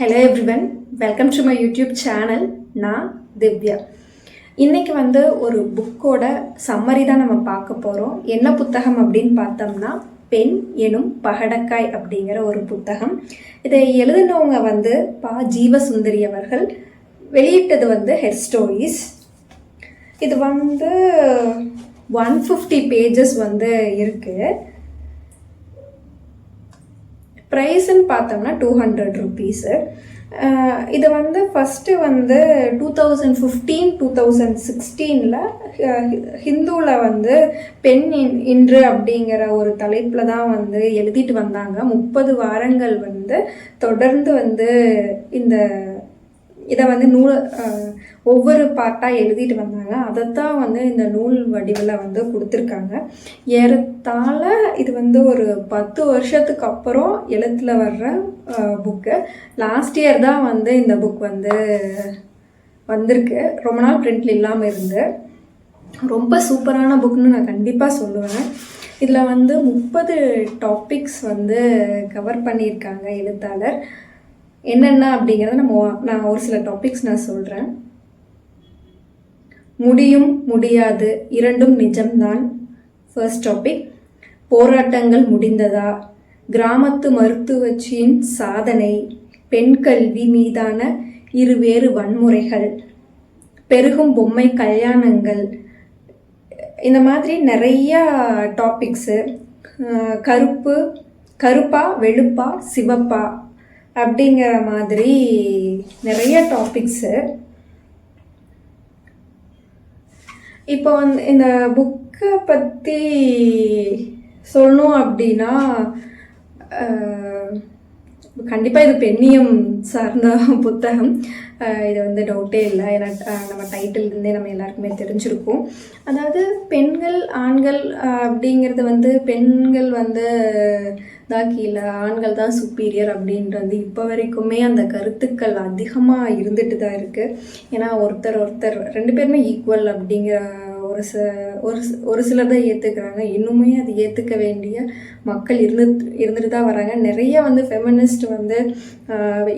Hello everyone welcome to my YouTube channel நான் திவ்யா இன்றைக்கி வந்து ஒரு புக்கோட சம்மரி தான் நம்ம பார்க்க போகிறோம் என்ன புத்தகம் அப்படின்னு பார்த்தோம்னா பெண் எனும் பகடக்காய் அப்படிங்கிற ஒரு புத்தகம். இதை எழுதினவங்க வந்து பா. ஜீவசுந்தரி அவர்கள் வெளியிட்டது வந்து ஹெட் ஸ்டோரிஸ் இது வந்து ஒன் ஃபிஃப்டி பேஜஸ் வந்து இருக்குது ப்ரைஸுன்னு பார்த்தோம்னா டூ ஹண்ட்ரட் ருபீஸு இது வந்து ஃபஸ்ட்டு வந்து two thousand fifteen two thousand சிக்ஸ்டீனில் ஹிந்துவில் வந்து பெண் இன் இன்று அப்படிங்கிற ஒரு தலைப்பில் தான் வந்து எழுதிட்டு வந்தாங்க. முப்பது வாரங்கள் வந்து தொடர்ந்து வந்து இந்த இதை வந்து நூல் ஒவ்வொரு பார்ட்டாக எழுதிட்டு வந்தாங்க. அதைத்தான் வந்து இந்த நூல் வடிவில் வந்து கொடுத்துருக்காங்க. ஏறத்தாழ இது வந்து ஒரு பத்து வருஷத்துக்கு அப்புறம் எழுத்தில் வர்ற புக்கு லாஸ்ட் இயர் தான் வந்து இந்த புக் வந்து வந்திருக்கு. ரொம்ப நாள் பிரிண்ட்ல இல்லாமல் இருந்து. ரொம்ப சூப்பரான புக்னு நான் கண்டிப்பாக சொல்லுவேன். இதில் வந்து முப்பது டாபிக்ஸ் வந்து கவர் பண்ணியிருக்காங்க எழுத்தாளர். என்னென்ன அப்படிங்கிறத நம்ம நான் ஒரு சில டாபிக்ஸ் நான் சொல்கிறேன் முடியும் முடியாது இரண்டும் நிஜம்தான். ஃபர்ஸ்ட் டாபிக் போராட்டங்கள் முடிந்ததா? கிராமத்து மருத்துவச்சியின் சாதனை பெண் கல்வி மீதான இருவேறு வன்முறைகள் பெருகும் பொம்மை கல்யாணங்கள் இந்த மாதிரி நிறையா டாபிக்ஸு கருப்பு கருப்பா வெளுப்பா சிவப்பா அப்படிங்கிற மாதிரி நிறைய டாபிக்ஸு இப்போ வந்து இந்த புக்கை பற்றி சொல்லணும் அப்படின்னா கண்டிப்பாக இது பெண்ணியம் சார்ந்த புத்தகம். இது வந்து டவுட்டே இல்லை. ஏன்னா நம்ம டைட்டில்லேருந்தே நம்ம எல்லாருக்குமே தெரிஞ்சிருக்கும். அதாவது பெண்கள் ஆண்கள் அப்படிங்கிறது வந்து பெண்கள் வந்து தான் கீழே ஆண்கள் தான் சுப்பீரியர் அப்படின்றது வந்து இப்போ வரைக்குமே அந்த கருத்துக்கள் அதிகமாக இருந்துட்டு தான் இருக்குது ஏன்னா ஒருத்தர் ஒருத்தர் ரெண்டு பேருமே ஈக்குவல் அப்படிங்கிற ஒரு ச ஒரு ஒரு சிலர் தான் ஏற்றுக்கிறாங்க இன்னுமே அது ஏற்றுக்க வேண்டிய மக்கள் இருந்து இருந்துட்டு தான் வராங்க. நிறைய வந்து ஃபெமினிஸ்ட் வந்து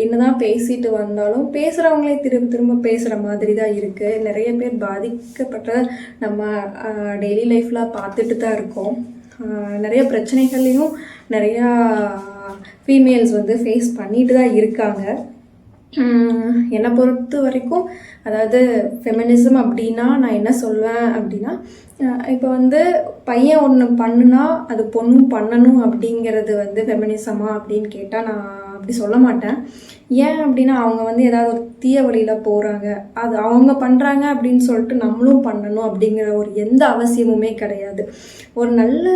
என்னதான் பேசிட்டு வந்தாலும் பேசுகிறவங்களே திரும்ப திரும்ப பேசுகிற மாதிரி தான் இருக்குது நிறைய பேர் பாதிக்கப்பட்ட நம்ம டெய்லி லைஃப்பில் பார்த்துட்டு தான் இருக்கோம். நிறைய பிரச்சனைகள்லையும் நிறையா ஃபீமேல்ஸ் வந்து ஃபேஸ் பண்ணிட்டு தான் இருக்காங்க. என்னை பொறுத்த வரைக்கும் அதாவது ஃபெமினிசம் அப்படின்னா நான் என்ன சொல்வேன் அப்படின்னா இப்போ வந்து பையன் ஒன்று பண்ணுனா அது பொண்ணும் பண்ணணும் அப்படிங்கிறது வந்து ஃபெமினிசமா அப்படின்னு கேட்டால் நான் அப்படி சொல்ல மாட்டேன். ஏன் அப்படின்னா அவங்க வந்து ஏதாவது ஒரு தீய வழியில் போகிறாங்க அது அவங்க பண்ணுறாங்க அப்படின்னு சொல்லிட்டு நம்மளும் பண்ணணும் அப்படிங்கிற ஒரு எந்த அவசியமுமே கிடையாது. ஒரு நல்ல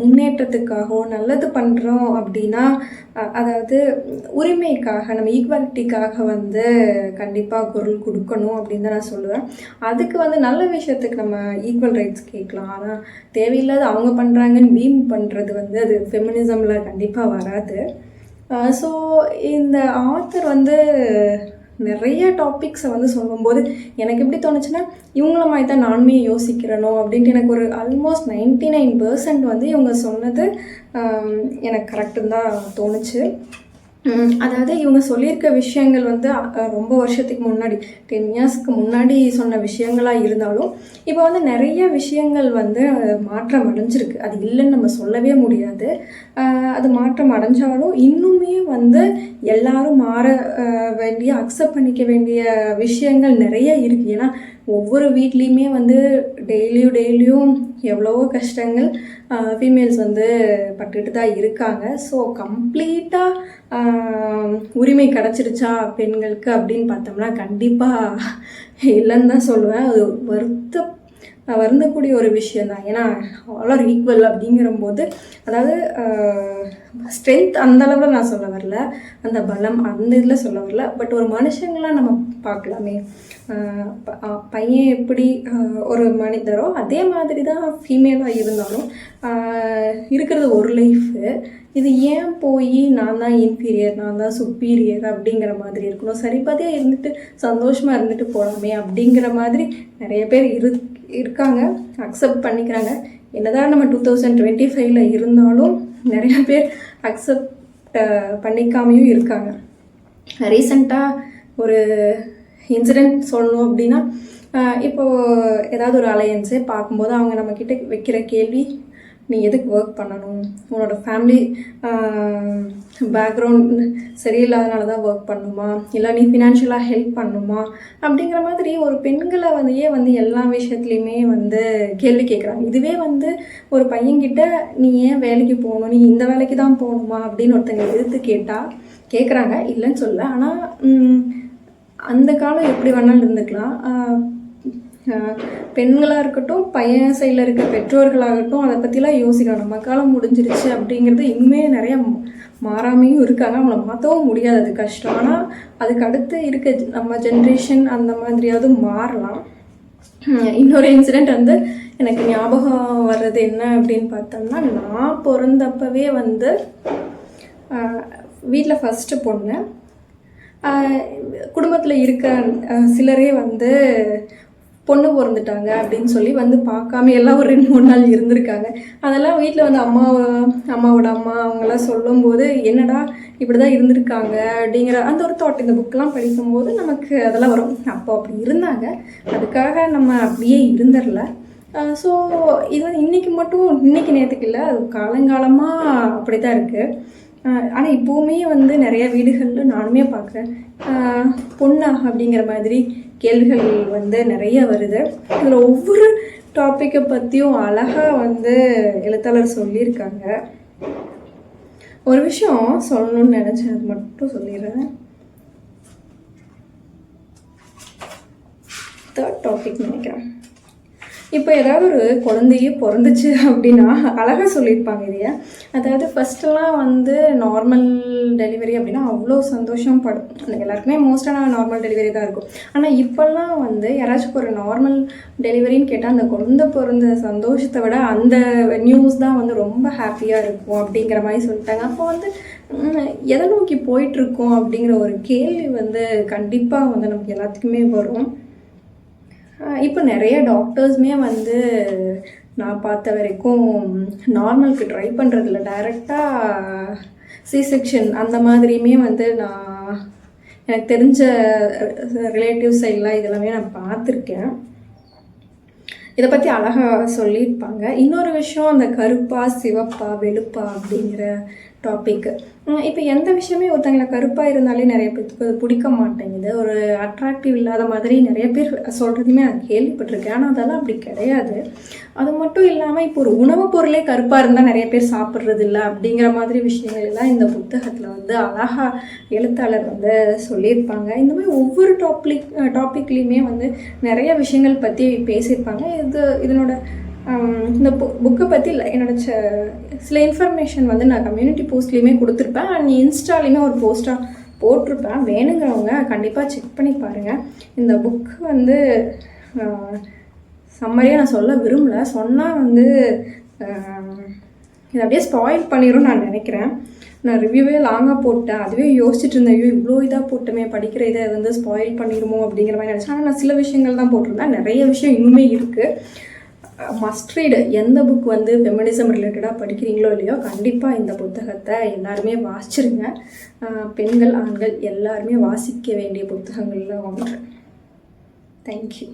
முன்னேற்றத்துக்காகவோ நல்லது பண்ணுறோம் அப்படின்னா அதாவது உரிமைக்காக நம்ம ஈக்குவாலிட்டிக்காக வந்து கண்டிப்பாக குரல் கொடுக்கணும் அப்படின்னு தான் நான் சொல்லுவேன். அதுக்கு வந்து நல்ல விஷயத்துக்கு நம்ம ஈக்குவல் ரைட்ஸ் கேட்கலாம். ஆனால் தேவையில்லாத அவங்க பண்ணுறாங்கன்னு வீம் பண்ணுறது வந்து அது ஃபெமினிசமில் கண்டிப்பாக வராது. ஸோ இந்த ஆத்தர் வந்து நிறைய டாபிக்ஸை வந்து சொல்லும்போது எனக்கு எப்படி தோணுச்சுன்னா இவங்கள மாதிரி தான் நானுமே யோசிக்கிறனோ அப்படின்ட்டு எனக்கு ஒரு ஆல்மோஸ்ட் நைன்டி நைன் பர்சன்ட் வந்து இவங்க சொன்னது எனக்கு கரெக்டுன்னு தான் தோணுச்சு. அதாவது இவங்க சொல்லியிருக்க விஷயங்கள் வந்து ரொம்ப வருஷத்துக்கு முன்னாடி டென் இயர்ஸ்க்கு முன்னாடி சொன்ன விஷயங்களாக இருந்தாலும் இப்போ வந்து நிறைய விஷயங்கள் வந்து மாற்றம் அடைஞ்சிருக்கு. அது இல்லைன்னு நம்ம சொல்லவே முடியாது. அது மாற்றம் அடைஞ்சாலும் இன்னுமே வந்து எல்லாரும் மாற வேண்டிய அக்செப்ட் பண்ணிக்க வேண்டிய விஷயங்கள் நிறைய இருக்குது ஏன்னா ஒவ்வொரு வீட்லேயுமே வந்து டெய்லியும் டெய்லியும் எவ்வளவோ கஷ்டங்கள் ஃபீமேல்ஸ் வந்து பட்டுட்டு தான் இருக்காங்க. ஸோ கம்ப்ளீட்டாக உரிமை கிடச்சிருச்சா பெண்களுக்கு அப்படின்னு பார்த்தோம்னா கண்டிப்பாக இல்லைன்னு தான் சொல்லுவேன். அது வருத்த வருந்தக்கூடிய ஒரு விஷயம் தான். ஏன்னா ஆல் ஆர் ஈக்குவல் அப்படிங்கிறம்போது அதாவது ஸ்ட்ரென்த் அந்த அளவில் நான் சொல்ல வரல. அந்த பலம் அந்த இதில் சொல்ல வரல. பட் ஒரு மனுஷங்களாக நம்ம பார்க்கலாமே. பையன் எப்படி ஒரு மனிதரோ அதே மாதிரி தான் ஃபீமேலாக இருந்தாலும் இருக்கிறது ஒரு லைஃபு இது ஏன் போய் நான் தான் இன்ஃபீரியர் நான் தான் சுப்பீரியர் அப்படிங்கிற மாதிரி இருக்கணும். சரிபாதியாக இருந்துட்டு சந்தோஷமாக இருந்துட்டு போகலாமே அப்படிங்கிற மாதிரி நிறைய பேர் இரு இருக்காங்க அக்செப்ட் பண்ணிக்கிறாங்க. என்னதான் நம்ம டூ தௌசண்ட் டுவெண்ட்டி ஃபைவ்ல இருந்தாலும் நிறைய பேர் அக்செப்ட் பண்ணிக்காமையும் இருக்காங்க. ரீசண்டாக ஒரு இன்சிடெண்ட் சொல்லணும் அப்படின்னா இப்போது இப்போ ஏதாவது ஒரு அலையன்ஸே பார்க்கும்போது அவங்க நம்மக்கிட்ட வைக்கிற கேள்வி நீ எதுக்கு ஒர்க் பண்ணணும்? உன்னோட ஃபேமிலி பேக்ரவுண்ட் சரியில்லாதனால தான் ஒர்க் பண்ணணுமா இல்லை நீ ஃபினான்ஷியலாக ஹெல்ப் பண்ணணுமா அப்படிங்கிற மாதிரி ஒரு பெண்களை வந்து ஏன் வந்து எல்லா விஷயத்துலையுமே வந்து கேள்வி கேட்குறாங்க இதுவே வந்து ஒரு பையன்கிட்ட நீ ஏன் வேலைக்கு போகணும்? நீ இந்த வேலைக்கு தான் போகணுமா? அப்படின்னு ஒருத்தங்க எதிர்த்து கேட்டால் கேட்குறாங்க இல்லைன்னு சொல்ல ஆனால் அந்த காலம் எப்படி வேணாலும் இருந்துக்கலாம். பெண்களாக இருக்கட்டும் பையன் சைடில் இருக்க பெற்றோர்களாகட்டும் அதை பற்றிலாம் யோசிக்கணும். நம்ம காலம் முடிஞ்சிருச்சு அப்படிங்கிறது இன்னுமே நிறைய மாறாமையும் இருக்காங்க. அவங்கள மாற்றவும் முடியாது. அது கஷ்டம். ஆனால் அதுக்கு அடுத்து இருக்க நம்ம ஜென்ரேஷன் அந்த மாதிரியாவது மாறலாம். இன்னொரு இன்சிடெண்ட் வந்து எனக்கு ஞாபகம் வர்றது என்ன அப்படின்னு பார்த்தோம்னா நான் பிறந்தப்பவே வந்து வீட்டில் ஃபஸ்ட்டு பொண்ணு. குடும்பத்தில் இருக்க சிலரே வந்து பொண்ணு பிறந்துட்டாங்க அப்படின்னு சொல்லி வந்து பார்க்காம எல்லாம் ஒரு ரெண்டு மூணு நாள் இருந்திருக்காங்க. அதெல்லாம் வீட்டில் வந்து அம்மா அம்மாவோட அம்மா அவங்கெல்லாம் சொல்லும்போது என்னடா இப்படி தான் இருந்திருக்காங்க அப்படிங்கிற அந்த ஒரு தாட் இந்த புக்கெலாம் படிக்கும்போது நமக்கு அதெல்லாம் வரும். அப்போ அப்படி இருந்தாங்க. அதுக்காக நம்ம அப்படியே இருந்துடல. ஸோ இது வந்து இன்றைக்கி மட்டும் இன்றைக்கி நேற்றுக்கு இல்லை அது காலங்காலமாக அப்படி தான் இருக்குது ஆனால் இப்போவுமே வந்து நிறைய வீடுகளில் நானுமே பார்க்குறேன். பொண்ணா அப்படிங்கிற மாதிரி கேள்விகள் வந்து நிறைய வருது. இதில் ஒவ்வொரு டாப்பிக்கை பற்றியும் அழகாக வந்து எழுத்தாளர் சொல்லியிருக்காங்க. ஒரு விஷயம் சொல்லணும்னு நினச்சேன். அது மட்டும் சொல்லிடுறேன். தேர்ட் டாபிக் நினைக்கிறேன். இப்போ ஏதாவது ஒரு குழந்தையே பிறந்துச்சு அப்படின்னா அழகாக சொல்லியிருப்பாங்க இதைய. அதாவது ஃபஸ்ட்டெல்லாம் வந்து நார்மல் டெலிவரி அப்படின்னா அவ்வளோ சந்தோஷம் படும். எல்லாருக்குமே மோஸ்ட்டாக நார்மல் டெலிவரி தான் இருக்கும். ஆனால் இப்போல்லாம் வந்து யாராச்சும் ஒரு நார்மல் டெலிவரின்னு கேட்டால் அந்த குழந்தை பிறந்த சந்தோஷத்தை விட அந்த நியூஸ் தான் வந்து ரொம்ப ஹாப்பியாக இருக்கும் அப்படிங்கிற மாதிரி சொல்லிட்டாங்க. அப்போ வந்து எதை நோக்கி போயிட்டுருக்கோம் அப்படிங்கிற ஒரு கேள்வி வந்து கண்டிப்பாக வந்து நமக்கு எல்லாத்துக்குமே வரும். இப்போ நிறைய டாக்டர்ஸுமே வந்து நான் பார்த்த வரைக்கும் நார்மலுக்கு ட்ரை பண்ணுறதில்ல டைரெக்டாக சி செக்ஷன் அந்த மாதிரியுமே வந்து நான் எனக்கு தெரிஞ்ச ரிலேட்டிவ் சைட்லாம் இதெல்லாமே நான் பார்த்துருக்கேன். இதை பற்றி அழகாக சொல்லியிருப்பாங்க. இன்னொரு விஷயம் அந்த கருப்பா சிவப்பா வெளுப்பா அப்படிங்கிற டாபிக் இப்போ எந்த விஷயமே ஒருத்தங்களை கருப்பாக இருந்தாலே நிறைய பேருக்கு அது பிடிக்க மாட்டேங்குது. ஒரு அட்ராக்டிவ் இல்லாத மாதிரி நிறைய பேர் சொல்கிறதுமே நான் கேள்விப்பட்டிருக்கேன். ஆனால் அதெல்லாம் அப்படி கிடையாது. அது மட்டும் இல்லாமல் இப்போ ஒரு உணவுப் பொருளே கருப்பாக இருந்தால் நிறைய பேர் சாப்பிட்றது இல்லை அப்படிங்கிற மாதிரி விஷயங்கள் எல்லாம் இந்த புத்தகத்தில் வந்து அழகாக எழுத்தாளர் வந்து சொல்லியிருப்பாங்க. இந்த மாதிரி ஒவ்வொரு டாபிக் டாப்பிக்லேயுமே வந்து நிறைய விஷயங்கள் பற்றி பேசியிருப்பாங்க. இது இதனோட இந்த புக்கை பற்றி என்னோட ச- சில இன்ஃபர்மேஷன் வந்து நான் கம்யூனிட்டி போஸ்ட்லேயுமே கொடுத்துருப்பேன். அண்ட் இன்ஸ்டாலையுமே ஒரு போஸ்ட்டாக போட்டிருப்பேன். வேணுங்கிறவங்க கண்டிப்பாக செக் பண்ணி பாருங்கள் இந்த புக்கு வந்து சம்மரியாக நான் சொல்ல விரும்பல. சொன்னால் வந்து இதை அப்படியே ஸ்பாயில் பண்ணிடும் நான் நினைக்கிறேன். நான் ரிவ்யூவே லாங்காக போட்டேன். அதுவே யோசிச்சுட்டு இருந்தேன் ஐயோ இவ்வளோ இதாக போட்டுமே படிக்கிற இதை வந்து ஸ்பாயில் பண்ணிடுமோ அப்படிங்கிற மாதிரி நினச்சேன். ஆனால் நான் சில விஷயங்கள் தான் போட்டிருந்தேன். நிறைய விஷயம் இன்னுமே இருக்குது மஸ்ட் ரீடு எந்த புக் வந்து ஃபெமினிசம் ரிலேட்டடாக படிக்கிறீங்களோ இல்லையோ கண்டிப்பாக இந்த புத்தகத்தை எல்லாருமே வாசிச்சிருங்க. பெண்கள் ஆண்கள் எல்லாருமே வாசிக்க வேண்டிய புத்தகங்களில் ஒன்று. தேங்க்யூ